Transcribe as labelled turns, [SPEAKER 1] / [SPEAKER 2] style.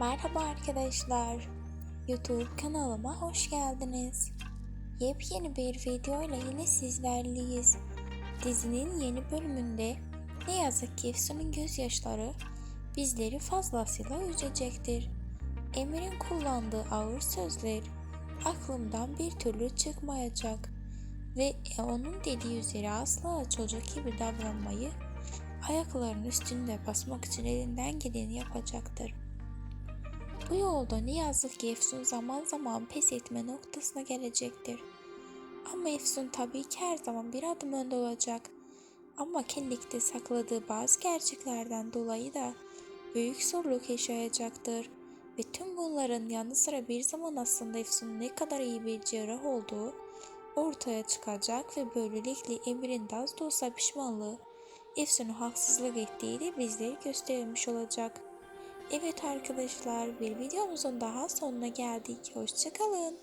[SPEAKER 1] Merhaba arkadaşlar. YouTube kanalıma hoş geldiniz. Yepyeni bir video ile yine sizlerleyiz. Dizinin yeni bölümünde ne yazık ki Efsun'un gözyaşları bizleri fazlasıyla üzecektir. Emir'in kullandığı ağır sözler aklımdan bir türlü çıkmayacak ve onun dediği üzere asla çocuk gibi davranmayı ayaklarının üstünde basmak için elinden geleni yapacaktır. Bu yolda ne yazık ki Efsun zaman zaman pes etme noktasına gelecektir. Ama Efsun tabii ki her zaman bir adım önde olacak. Ama kendikte sakladığı bazı gerçeklerden dolayı da büyük zorluk yaşayacaktır. Ve tüm bunların yanı sıra bir zaman aslında Efsun'un ne kadar iyi bir cerrah olduğu ortaya çıkacak ve böylelikle Emir'in de az da olsa pişmanlığı Efsun'u haksızlık ettiği de bizleri gösterilmiş olacak. Evet arkadaşlar bir videomuzun daha sonuna geldik. Hoşçakalın.